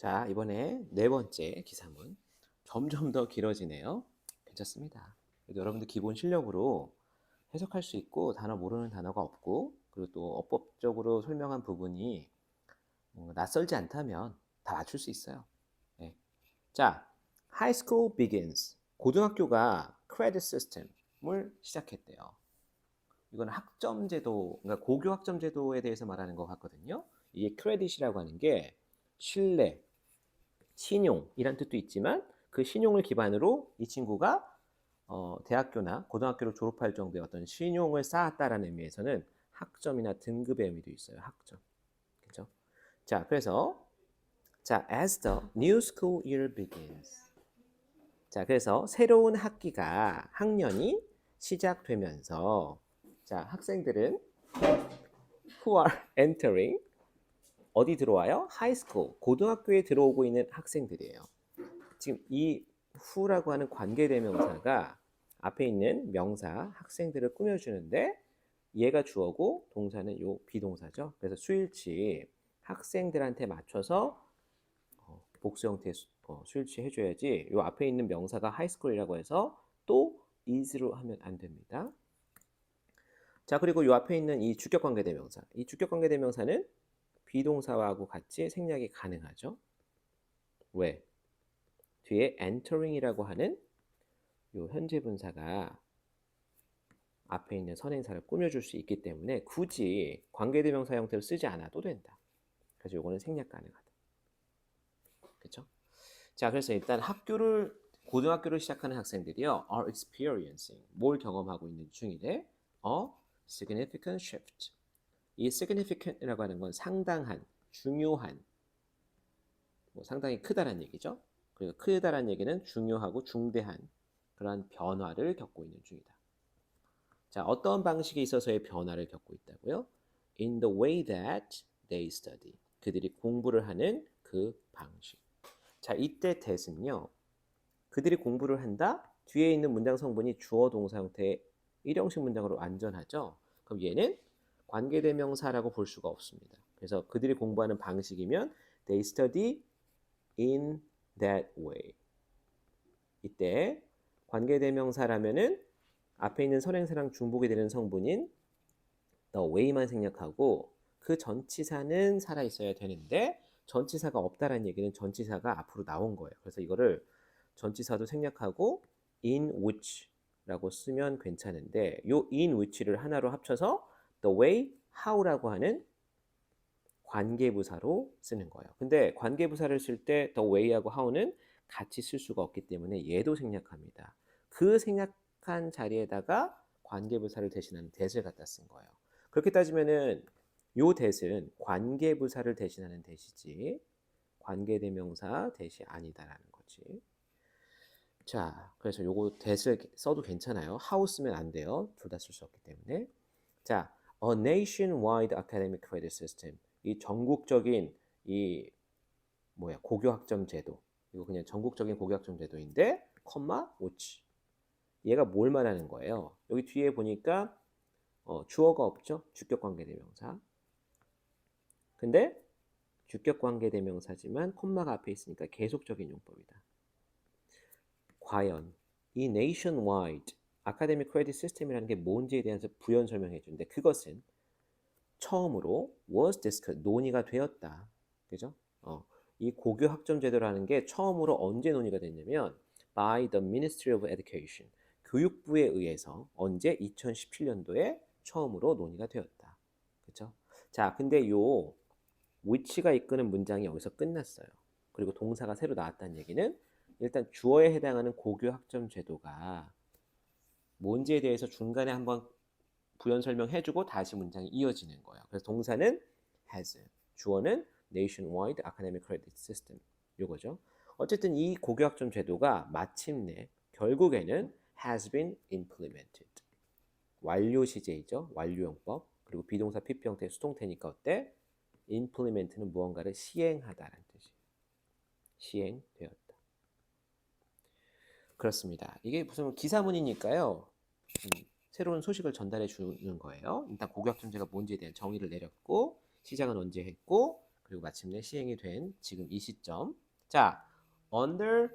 자, 이번에 네 번째 기사문. 점점 더 길어지네요. 괜찮습니다. 여러분들 기본 실력으로 해석할 수 있고 단어 모르는 단어가 없고 그리고 또 어법적으로 설명한 부분이 어, 낯설지 않다면 다 맞출 수 있어요. 네. 자, high school begins. 고등학교가 credit system을 시작했대요. 이거는 학점 제도, 그러니까 고교 학점 제도에 대해서 말하는 것 같거든요. 이게 크레딧이라고 하는 게 신뢰, 신용이란 뜻도 있지만 그 신용을 기반으로 이 친구가 어, 대학교나 고등학교를 졸업할 정도의 어떤 신용을 쌓았다라는 의미에서는 학점이나 등급의 의미도 있어요. 학점. 그죠? 자, 그래서 자, as the new school year begins. 자, 그래서 새로운 학기가 학년이 시작되면서 자, 학생들은 who are entering 어디 들어와요? school, 고등학교에 들어오고 있는 학생들이에요. 지금 이 who라고 하는 관계대명사가 앞에 있는 명사 학생들을 꾸며주는데 얘가 주어고 동사는 요 비동사죠. 그래서 수일치 학생들한테 맞춰서 어, 복수 형태의 수, 어, 수일치 해줘야지 요 앞에 있는 명사가 하이스쿨이라고 해서 또 is로 하면 안 됩니다. 자 그리고 요 앞에 있는 이 주격관계대명사 이 주격관계대명사는 비동사하고 같이 생략이 가능하죠. 왜? 뒤에 entering이라고 하는 요 현재 분사가 앞에 있는 선행사를 꾸며줄 수 있기 때문에 굳이 관계대명사 형태로 쓰지 않아도 된다. 그래서 요거는 생략 가능하다. 그렇죠? 자, 그래서 일단 학교를 고등학교를 시작하는 학생들이요, are experiencing 뭘 경험하고 있는 중이래? a significant shift. 이 significant이라고 하는 건 상당한, 중요한, 뭐 상당히 크다란 얘기죠. 그리고 크다란 얘기는 중요하고 중대한 그러한 변화를 겪고 있는 중이다. 자, 어떤 방식에 있어서의 변화를 겪고 있다고요? In the way that they study. 그들이 공부를 하는 그 방식. 자, 이때 that은요. 그들이 공부를 한다. 뒤에 있는 문장 성분이 주어 동사 형태의 일형식 문장으로 완전하죠. 그럼 얘는 관계대명사라고 볼 수가 없습니다. 그래서 그들이 공부하는 방식이면 they study in that way. 이때 관계대명사라면은 앞에 있는 선행사랑 중복이 되는 성분인 the way만 생략하고 그 전치사는 살아 있어야 되는데 전치사가 없다라는 얘기는 전치사가 앞으로 나온 거예요. 그래서 이거를 전치사도 생략하고 in which라고 쓰면 괜찮은데 요 in which를 하나로 합쳐서 the way how라고 하는 관계부사로 쓰는 거예요. 근데 관계부사를 쓸 때 the way하고 how는 같이 쓸 수가 없기 때문에 얘도 생략합니다. 그 생략한 자리에다가 관계부사를 대신하는 that을 갖다 쓴 거예요. 그렇게 따지면은 요 that은 관계부사를 대신하는 that이지 관계대명사 that이 아니다라는 거지. 자, 그래서 요거 that을 써도 괜찮아요. how 쓰면 안 돼요. 둘 다 쓸 수 없기 때문에. 자, a nationwide academic credit system. 이 전국적인 이 뭐야 고교 학점 제도. 이거 그냥 전국적인 고교 학점 제도인데, 컴마 which. 얘가 뭘 말하는 거예요? 여기 뒤에 보니까 어, 주어가 없죠? 주격 관계 대명사. 근데 주격 관계 대명사지만 콤마가 앞에 있으니까 계속적인 용법이다. 과연 이 nationwide 아카데믹 크레딧 시스템이라는 게 뭔지에 대해서 부연 설명해 주는데 그것은 처음으로 was discussed 논의가 되었다. 그죠? 어, 이 고교 학점 제도라는 게 처음으로 언제 논의가 됐냐면 by the Ministry of Education 교육부에 의해서 언제 2017년도에 처음으로 논의가 되었다. 그렇죠? 자, 근데 요 which가 이끄는 문장이 여기서 끝났어요. 그리고 동사가 새로 나왔다는 얘기는 일단 주어에 해당하는 고교 학점 제도가 뭔지에 대해서 중간에 한번 부연 설명해주고 다시 문장이 이어지는 거예요. 그래서 동사는 has, 주어는 nationwide academic credit system 요거죠. 어쨌든 이 고교 학점 제도가 마침내 결국에는 has been implemented. 완료 시제이죠. 완료용법. 그리고 비동사 PP 형태 수동태니까 어때? implement는 무언가를 시행하다라는 뜻이에요. 시행되었다. 그렇습니다. 이게 무슨 기사문이니까요. 음, 새로운 소식을 전달해 주는 거예요. 일단 고교학점제가 뭔지에 대한 정의를 내렸고 시작은 언제 했고 그 그리고 마침내 시행이 된 지금 이 시점. 자, under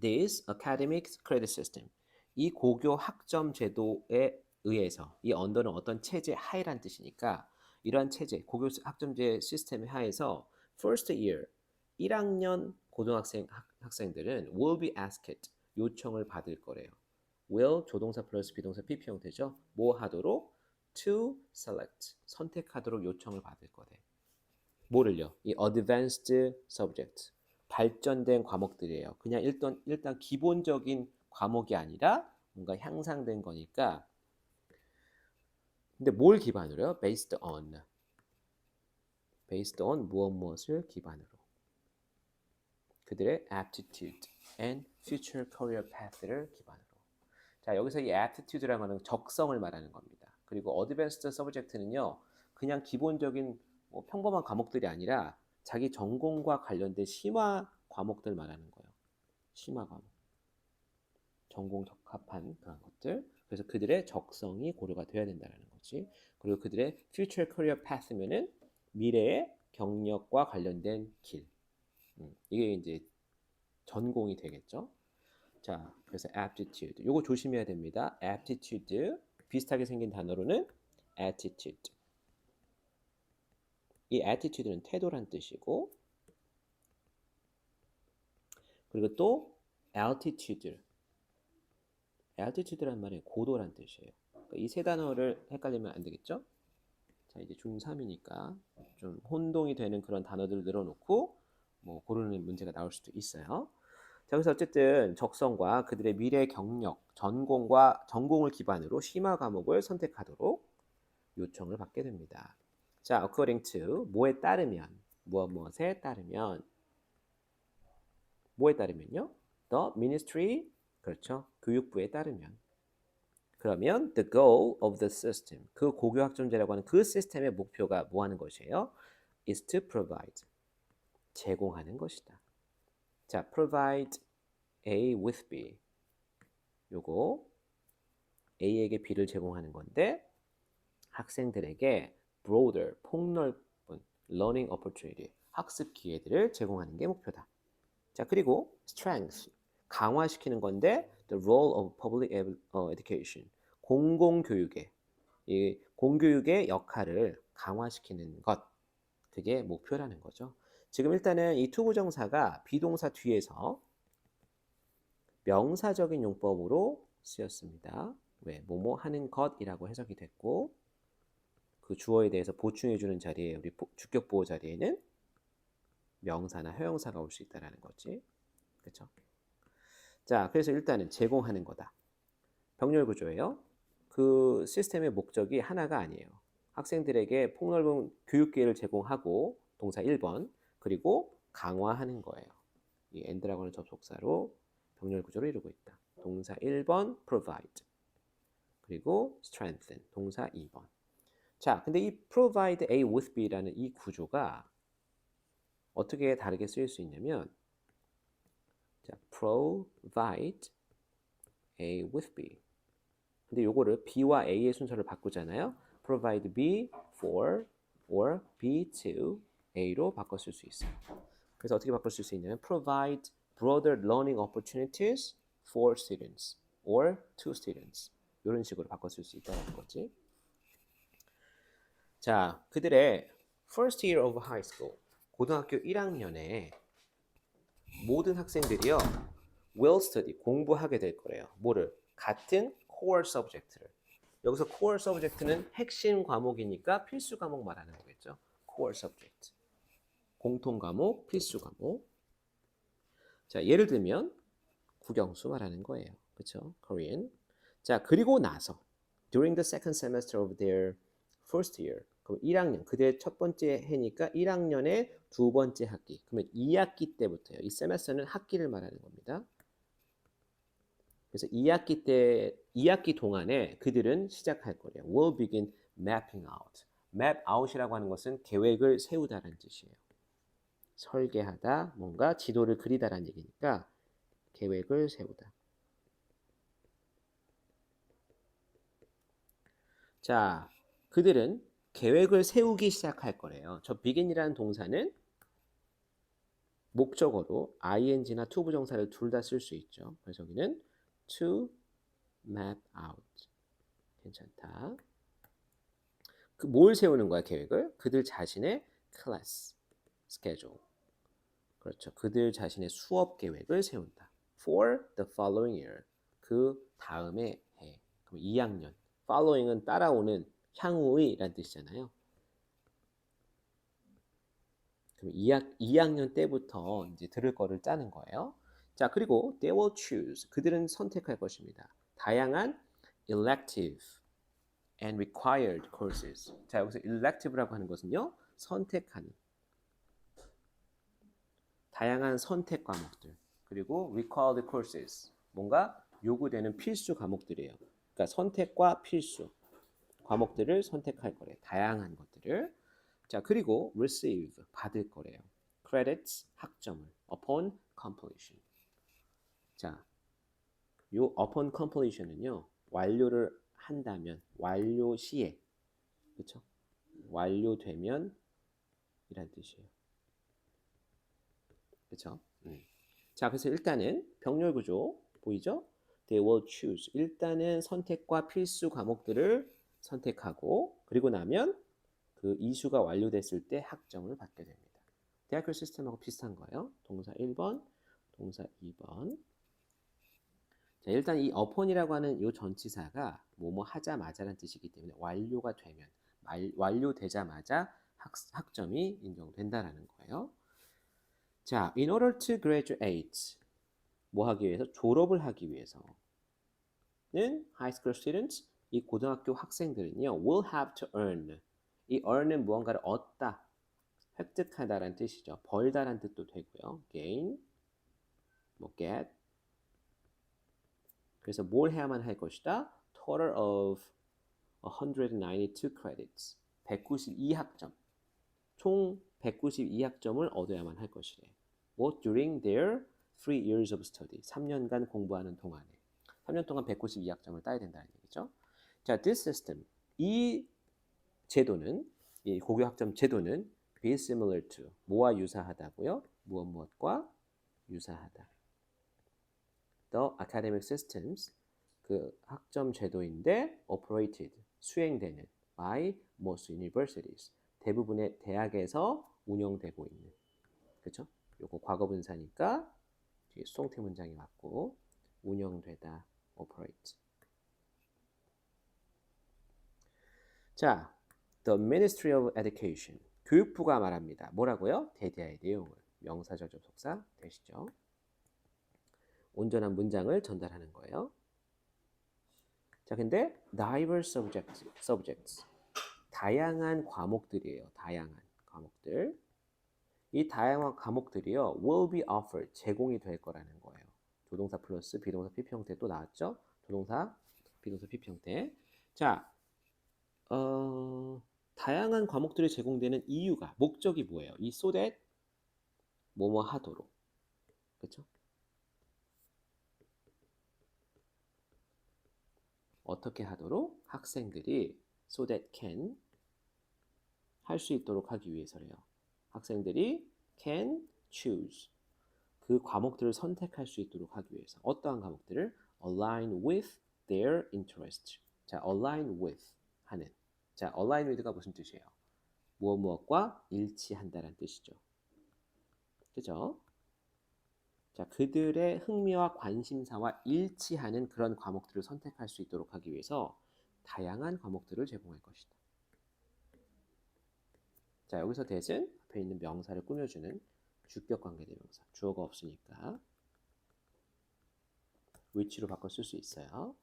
this academic credit system. 이 고교 학점 제도에 의해서 이 under는 어떤 체제 하에란 뜻이니까 이러한 체제, 고교 학점제 시스템 하에서 first year 1학년 고등학생 학, 학생들은 will be asked 요청을 받을 거래요. Will 조동사 플러스 비동사 PP 형태죠. 뭐 하도록 to select 선택하도록 요청을 받을 거래. 뭐를요? 이 advanced subject 발전된 과목들이에요. 그냥 일단 일단 기본적인 과목이 아니라 뭔가 향상된 거니까. 근데 뭘 기반으로요? based on based on 무엇 무엇을 기반으로 그들의 aptitude and future career path를 기반으로. 자, 여기서 이 aptitude라는 거는 적성을 말하는 겁니다. 그리고 advanced subject는요, 그냥 기본적인 뭐 평범한 과목들이 아니라 자기 전공과 관련된 심화 과목들 말하는 거예요. 심화 과목. 전공 적합한 그런 것들. 그래서 그들의 적성이 고려가 돼야 된다는 거지. 그리고 그들의 future career path면은 미래의 경력과 관련된 길. 음, 이게 이제 전공이 되겠죠. 자, 그래서 aptitude. 요거 조심해야 됩니다. aptitude 비슷하게 생긴 단어로는 attitude. 이 attitude는 태도란 뜻이고 그리고 또 altitude. altitude란 말이 고도란 뜻이에요. 그러니까 이세 단어를 헷갈리면 안 되겠죠? 자, 이제 중3이니까 좀 혼동이 되는 그런 단어들 늘어놓고 뭐 고르는 문제가 나올 수도 있어요. 자, 그래서 어쨌든 적성과 그들의 미래 경력, 전공과 전공을 기반으로 심화 과목을 선택하도록 요청을 받게 됩니다. 자, according to 뭐에 따르면 무엇 무엇에 따르면 뭐에 따르면요? The ministry 그렇죠. 교육부에 따르면 그러면 the goal of the system 그 고교 학점제라고 하는 그 시스템의 목표가 뭐 하는 것이에요? is to provide 제공하는 것이다. 자, provide A with B. 요거 A에게 B를 제공하는 건데 학생들에게 broader, 폭넓은 learning opportunity, 학습 기회들을 제공하는 게 목표다. 자, 그리고 strength, 강화시키는 건데 the role of public education, 공공교육의 이 공교육의 역할을 강화시키는 것, 그게 목표라는 거죠. 지금 일단은 이 투부정사가 비동사 뒤에서 명사적인 용법으로 쓰였습니다. 왜? 뭐뭐 하는 것이라고 해석이 됐고 그 주어에 대해서 보충해 주는 자리에 우리 주격 보호 자리에는 명사나 형용사가 올 수 있다라는 거지. 그렇죠? 자, 그래서 일단은 제공하는 거다. 병렬 구조예요. 그 시스템의 목적이 하나가 아니에요. 학생들에게 폭넓은 교육 기회를 제공하고 동사 1번 그리고 강화하는 거예요. 이 and라고 하는 접속사로 병렬 구조를 이루고 있다. 동사 1번 provide 그리고 strengthen 동사 2번. 자, 근데 이 provide A with B라는 이 구조가 어떻게 다르게 쓰일 수 있냐면 자, provide A with B. 근데 요거를 B와 A의 순서를 바꾸잖아요. provide B for or B to A로 바꿨을 수 있어요. 그래서 어떻게 바꿀 수 있냐면 provide broader learning opportunities for students or to students 이런 식으로 바꿨을 수 있다는 거지. 자, 그들의 first year of high school 고등학교 1학년에 모든 학생들이요 will study 공부하게 될 거래요. 뭐를 같은 core subject를 여기서 core subject는 핵심 과목이니까 필수 과목 말하는 거겠죠. core subject 공통 과목, 필수 과목. 자, 예를 들면 국영수 말하는 거예요. 그렇죠? Korean. 자, 그리고 나서 during the second semester of their first year. 그럼 1학년, 그대 첫 번째 해니까 1학년의 두 번째 학기. 그러면 2학기 때부터요. 이 semester는 학기를 말하는 겁니다. 그래서 2학기 때 2학기 동안에 그들은 시작할 거래요. will begin mapping out. map out이라고 하는 것은 계획을 세우다라는 뜻이에요. 설계하다, 뭔가 지도를 그리다라는 얘기니까 계획을 세우다. 자, 그들은 계획을 세우기 시작할 거래요. 저 begin이라는 동사는 목적어로 ing나 to 부정사를 둘 다 쓸 수 있죠. 그래서 여기는 to map out. 괜찮다. 그 뭘 세우는 거야 계획을? 그들 자신의 class schedule. 그렇죠. 그들 자신의 수업 계획을 세운다. For the following year. 그 다음에 해. 그럼 2학년. Following은 따라오는 향후의란 뜻이잖아요. 그럼 2학, 2학년 때부터 이제 들을 거를 짜는 거예요. 자, 그리고 they will choose. 그들은 선택할 것입니다. 다양한 elective and required courses. 자, 여기서 elective라고 하는 것은요. 선택하는 다양한 선택 과목들. 그리고 required courses. 뭔가 요구되는 필수 과목들이에요. 그러니까 선택과 필수 과목들을 선택할 거래요. 다양한 것들을. 자, 그리고 receive 받을 거래요. credits 학점을 upon completion. 자, 요 upon completion은요. 완료를 한다면 완료 시에 그렇죠? 완료되면 이란 뜻이에요. 그렇죠? 음. 자, 그래서 일단은 병렬 구조 보이죠? They will choose. 일단은 선택과 필수 과목들을 선택하고 그리고 나면 그 이수가 완료됐을 때 학점을 받게 됩니다. 대학교 시스템하고 비슷한 거예요. 동사 1번, 동사 2번. 자, 일단 이 upon이라고 하는 이 전치사가 뭐뭐 하자마자라는 뜻이기 때문에 완료가 되면 말, 완료되자마자 학, 학점이 인정된다라는 거예요. 자, in order to graduate 뭐 하기 위해서 졸업을 하기 위해서는 high school students 이 고등학교 학생들은요 will have to earn 이 earn은 무언가를 얻다 획득하다라는 뜻이죠. 벌다라는 뜻도 되고요. gain 뭐 get 그래서 뭘 해야만 할 것이다? total of 192 credits 192학점 총 192학점을 얻어야만 할 것이래. 뭐 during their three years of study 3년간 공부하는 동안에 3년 동안 192학점을 따야 된다는 얘기죠. 자, this system 이 제도는 이 고교 학점 제도는 be similar to 뭐와 유사하다고요? 무엇 무엇과 유사하다. The academic systems 그 학점 제도인데 operated 수행되는 by most universities 대부분의 대학에서 운영되고 있는 그렇죠? 요거 과거 분사니까 뒤에 수동태 문장이 맞고 운영되다 operate 자, the Ministry of Education 교육부가 말합니다. 뭐라고요? 대대의 내용을 명사절 접속사 되시죠? 온전한 문장을 전달하는 거예요. 자, 근데 diverse subjects, subjects 다양한 과목들이에요. 다양한 과목들. 이 다양한 과목들이요 will be offered 제공이 될 거라는 거예요. 조동사 플러스 비동사 PP 형태 또 나왔죠? 조동사 비동사 PP 형태. 자, 어, 다양한 과목들이 제공되는 이유가 목적이 뭐예요? 이 so that 뭐뭐 하도록 그렇죠? 어떻게 하도록 학생들이 so that can 할 수 있도록 하기 위해서래요. 학생들이 can choose 그 과목들을 선택할 수 있도록 하기 위해서 어떠한 과목들을 align with their interest. 자, align with 하는. 자, align with가 무슨 뜻이에요? 무엇 무엇과 일치한다는 뜻이죠. 그죠? 자, 그들의 흥미와 관심사와 일치하는 그런 과목들을 선택할 수 있도록 하기 위해서 다양한 과목들을 제공할 것이다. 자, 여기서 대신 앞에 있는 명사를 꾸며주는 주격 관계대명사. 주어가 없으니까 위치로 바꿔 쓸 수 있어요.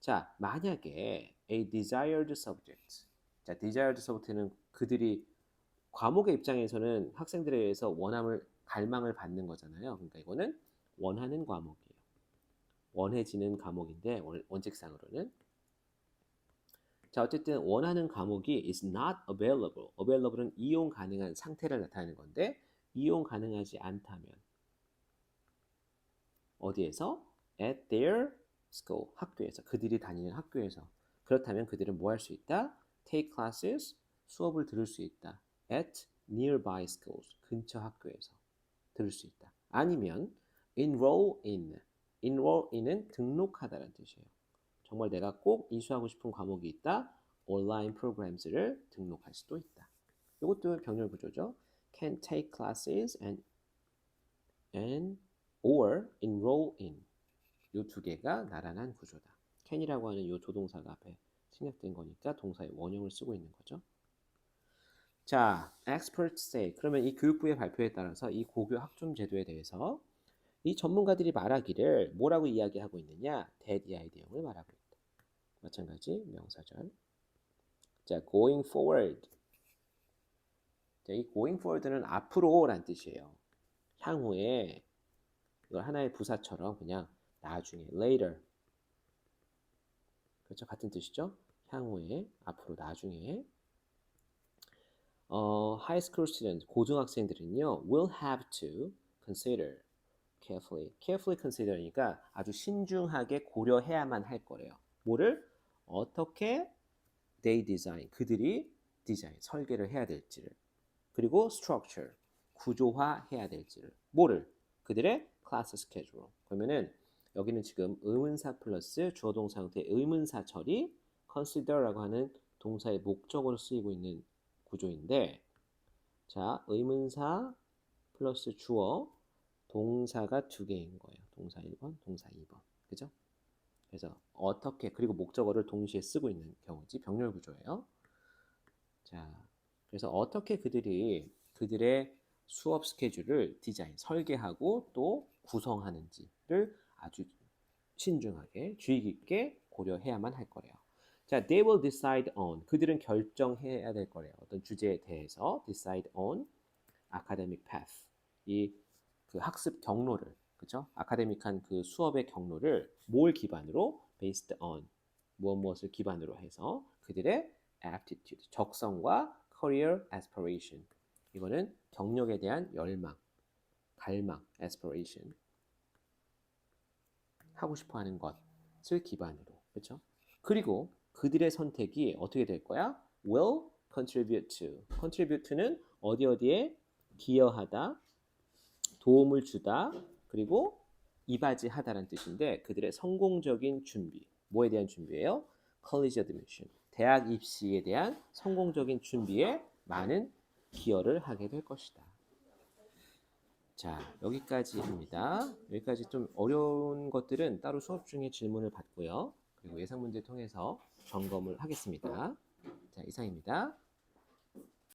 자, 만약에 a desired subject. 자, desired subject는 그들이 과목의 입장에서는 학생들에 의해서 원함을 갈망을 받는 거잖아요. 그러니까 이거는 원하는 과목이에요. 원해지는 과목인데 원, 원칙상으로는 자 어쨌든 원하는 과목이 is not available. available은 이용 가능한 상태를 나타내는 건데 이용 가능하지 않다면 어디에서 at their school 학교에서 그들이 다니는 학교에서 그렇다면 그들은 뭐 할 수 있다? take classes 수업을 들을 수 있다. at nearby schools. 근처 학교에서 들을 수 있다. 아니면 enroll in. enroll in은 등록하다라는 뜻이에요. 정말 내가 꼭 이수하고 싶은 과목이 있다. 온라인 프로그램즈를 등록할 수도 있다. 이것도 병렬 구조죠. can take classes and and or enroll in. 이 두 개가 나란한 구조다. can이라고 하는 이 조동사가 앞에 생략된 거니까 동사의 원형을 쓰고 있는 거죠. 자, experts say. 그러면 이 교육부의 발표에 따라서 이 고교 학점 제도에 대해서 이 전문가들이 말하기를 뭐라고 이야기하고 있느냐? 대디아의 내용을 말하고 있다. 마찬가지 명사절. 자, going forward. 자, 이 going forward는 앞으로란 뜻이에요. 향후에 이걸 하나의 부사처럼 그냥 나중에 later. 그렇죠? 같은 뜻이죠? 향후에 앞으로 나중에 어, high school students 고등학생들은요 will have to consider carefully carefully consider니까 아주 신중하게 고려해야만 할 거래요. 뭐를 어떻게 they design 그들이 디자인 설계를 해야 될지를 그리고 structure 구조화 해야 될지를 뭐를 그들의 class schedule 그러면은 여기는 지금 의문사 플러스 주어 동사 형태의 의문사 처리 consider라고 하는 동사의 목적으로 쓰이고 있는 구조인데 자 의문사 플러스 주어 동사가 두 개인 거예요. 동사 1번, 동사 2번. 그죠? 그래서 어떻게 그리고 목적어를 동시에 쓰고 있는 경우지 병렬 구조예요. 자, 그래서 어떻게 그들이 그들의 수업 스케줄을 디자인, 설계하고 또 구성하는지를 아주 신중하게 주의 깊게 고려해야만 할 거래요. 자, they will decide on 그들은 결정해야 될 거래요. 어떤 주제에 대해서 decide on academic path 이 그 학습 경로를 그죠? 아카데믹한 그 수업의 경로를 뭘 기반으로 based on 무엇 무엇을 기반으로 해서 그들의 aptitude 적성과 career aspiration 이거는 경력에 대한 열망, 갈망, aspiration 하고 싶어 하는 것을 기반으로 그렇죠? 그리고 그들의 선택이 어떻게 될 거야? will contribute to. contribute는 어디 어디에 기여하다, 도움을 주다, 그리고 이바지하다라는 뜻인데 그들의 성공적인 준비. 뭐에 대한 준비예요? college admission. 대학 입시에 대한 성공적인 준비에 많은 기여를 하게 될 것이다. 자, 여기까지입니다. 여기까지 좀 어려운 것들은 따로 수업 중에 질문을 받고요. 그리고 예상 문제 통해서 점검을 하겠습니다. 자, 이상입니다.